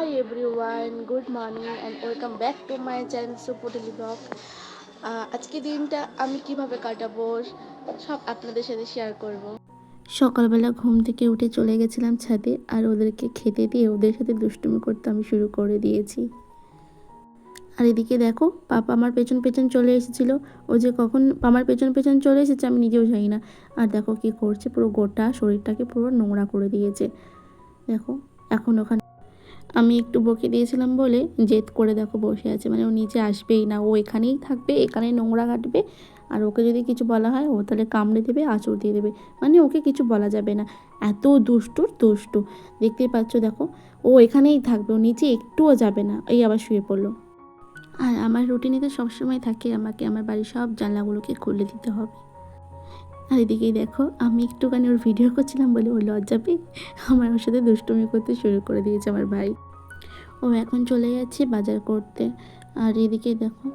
Hi everyone good morning and welcome back to my channel সুপোটেলি blog আজকে দিনটা আমি কীভাবে কাটাবো সব আপনাদের সাথে শেয়ার করব। সকালবেলা ঘুম থেকে উঠে চলে গেছিলাম ছাদে আর ওদেরকে খেতে দিয়ে ওদের সাথে দুষ্টুমি করতে আমি শুরু করে দিয়েছি। আর এদিকে দেখো, পাপা আমার পেছন পেছন চলে এসেছিল। ও যে কখন আমার পেছন পেছন চলে এসেছে আমি নিজেও জানি না। আর দেখো কি করছে, পুরো গোটা শরীরটাকে পুরো নোংরা করে দিয়েছে। দেখো, এখন ওখানে আমি একটু বকে দিয়েছিলাম বলে জেদ করে দেখো বসে আছে। মানে ও নিচে আসবেই না, ও এখানেই থাকবে এখানেই নোংরা কাটবে। আর ওকে যদি কিছু বলা হয়, ও তাহলে কামড়ে দেবে, আঁচড় দিয়ে দেবে। মানে ওকে কিছু বলা যাবে না। এত দুষ্টুর দুষ্টু। দেখতেই পাচ্ছ দেখো, ও এখানেই থাকবে, ও নিচে একটুও যাবে না। এই আবার শুয়ে পড়ল। আর আমার রুটিনে তো সবসময় থাকে, আমাকে, আমার বাড়ির সব জানলাগুলোকে খুলে দিতে হবে। আর এদিকেই দেখো, আমি একটুখানি ওর ভিডিও করছিলাম বলে ও লজ্জা পেয়ে আমার ওর সাথে দুষ্টুমি করতে শুরু করে দিয়েছে আমার ভাই। ও এখন চলে যাচ্ছে বাজার করতে। আর এদিকে দেখো,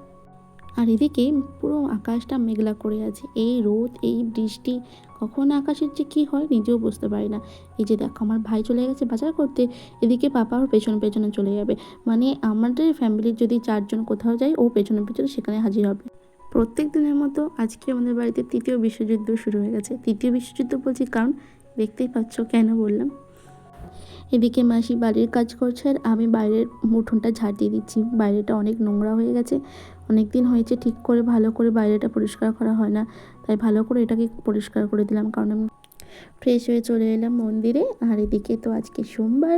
আর এদিকে পুরো আকাশটা মেঘলা করে আছে। এই রোদ, এই বৃষ্টি, কখন আকাশের যে কী হয় নিজেও বুঝতে পারি না। এই যে দেখো, আমার ভাই চলে গেছে বাজার করতে, এদিকে পাপা ওর পেছনে পেছনে চলে যাবে। মানে আমাদের ফ্যামিলির যদি চারজন কোথাও যায়, ও পেছনে পেছনে সেখানে হাজির হবে। প্রত্যেক দিনের মতো আজকে আমাদের বাড়িতে তৃতীয় বিশ্বযুদ্ধ শুরু হয়ে গেছে। তৃতীয় বিশ্বযুদ্ধ বলছি কারণ দেখতেই পাচ্ছ কেন বললাম। এদিকে মাসি বাড়ির কাজ করছে আর আমি বাইরের মুঠোনটা ঝাড় দিয়ে দিচ্ছি। বাইরেটা অনেক নোংরা হয়ে গেছে। অনেক দিন হয়েছে ঠিক করে ভালো করে বাইরেটা পরিষ্কার করা হয় না। তাই ভালো করে এটাকে পরিষ্কার করে দিলাম কারণ আমি ফ্রেশ হয়ে চলে এলাম মন্দিরে। আর এদিকে তো আজকে সোমবার।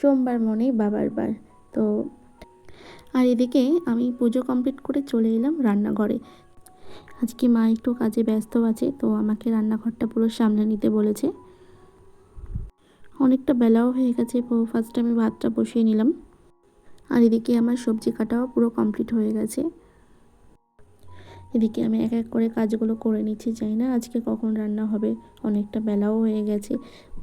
সোমবার মনেই বাবার বার। তো আর এদিকে আমি পুজো কমপ্লিট করে চলে এলাম রান্নাঘরে। আজকে মা একটু কাজে ব্যস্ত আছে, তো আমাকে রান্নাঘরটা পুরো সামলে নিতে বলেছে। অনেকটা বেলাও হয়ে গেছে ফার্স্টে আমি ভাতটা বসিয়ে নিলাম। আর এদিকে আমার সবজি কাটাও পুরো কমপ্লিট হয়ে গেছে। এদিকে আমি এক এক করে কাজগুলো করে নিচ্ছি যাই না আজকে কখন রান্না হবে। অনেকটা বেলাও হয়ে গেছে,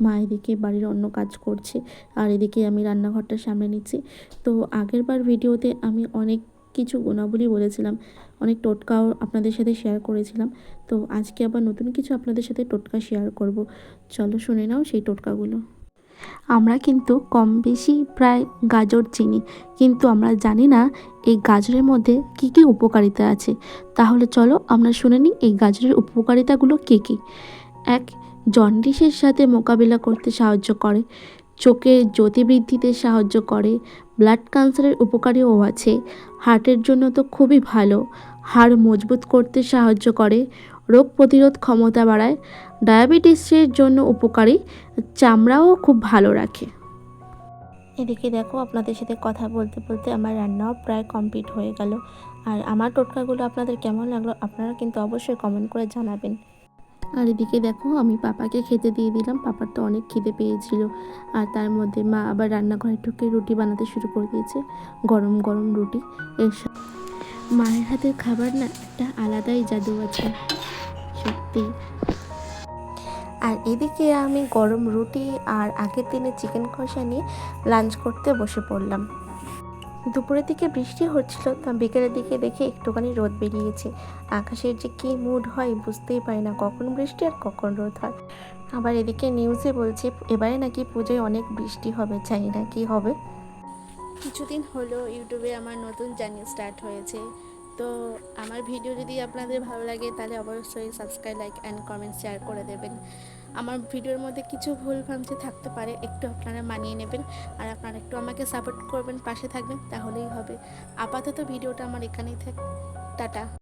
মা এদিকে বাড়ির অন্য কাজ করছে, আর এদিকে আমি রান্নাঘরটা সামনে নিচ্ছি। তো আগের বার ভিডিওতে আমি অনেক কিছু গুণাবলী বলেছিলাম, অনেক টোটকাও আপনাদের সাথে শেয়ার করেছিলাম। তো আজকে আবার নতুন কিছু আপনাদের সাথে টোটকা শেয়ার করব। চলো শুনে নাও সেই টোটকাগুলো। আমরা কিন্তু কম বেশি প্রায় গাজর চিনি। কিন্তু আমরা জানি না এই গাজরের মধ্যে কি কি উপকারিতা আছে। তাহলে চলো আমরা শুনে নিই এই গাজরের উপকারিতাগুলো কী কী। এক, জন্ডিসের সাথে মোকাবিলা করতে সাহায্য করে। চোখের জ্যোতি বৃদ্ধিতে সাহায্য করে। ব্লাড ক্যান্সারের উপকারীও আছে। হার্টের জন্য তো খুবই ভালো। হাড় মজবুত করতে সাহায্য করে। রোগ প্রতিরোধ ক্ষমতা বাড়ায় ডায়াবেটিসের জন্য উপকারী চামড়াও খুব ভালো রাখে। এদিকে দেখো আপনাদের সাথে কথা বলতে বলতে আমার রান্নাও প্রায় কমপ্লিট হয়ে গেল। আর আমার টোটকাগুলো আপনাদের কেমন লাগল আপনারা কিন্তু অবশ্যই কমেন্ট করে জানাবেন। আর এদিকে দেখো আমি পাপাকে খেতে দিয়ে দিলাম পাপার তো অনেক খিদে পেয়েছিল। আর তার মধ্যে মা আবার রান্নাঘরে ঢুকে রুটি বানাতে শুরু করে দিয়েছে গরম গরম রুটি। এর মায়ের হাতের খাবার না একটা আলাদাই জাদু আছে। সত্যি। আর এদিকে আমি গরম রুটি আর আগের দিনে চিকেন কষা নিয়ে লাঞ্চ করতে বসে পড়লাম। দুপুরের দিকে বৃষ্টি হচ্ছিল, তা বিকেলের দিকে দেখে একটুখানি রোদ বেরিয়েছে। আকাশের যে কী মুড হয় বুঝতেই পারি না, কখন বৃষ্টি আর কখন রোদ হয়। আবার এদিকে নিউজে বলছে, এবারে নাকি পুজোয় অনেক বৃষ্টি হবে, জানি না কি হবে। কিছুদিন হলো, ইউটিউবে আমার নতুন চ্যানেল স্টার্ট হয়েছে। তো আমার ভিডিও যদি আপনাদের ভালো লাগে, তাহলে অবশ্যই subscribe like and comment share করে দেবেন। আমার ভিডিওর মধ্যে কিছু ভুল ভ্রান্তি থাকতে পারে, একটু আপনারা মানিয়ে নেবেন। আর আপনারা একটু আমাকে সাপোর্ট করবেন, পাশে থাকবেন, তাহলেই হবে। আপাতত ভিডিওটা আমার এখানেই থাক, টাটা।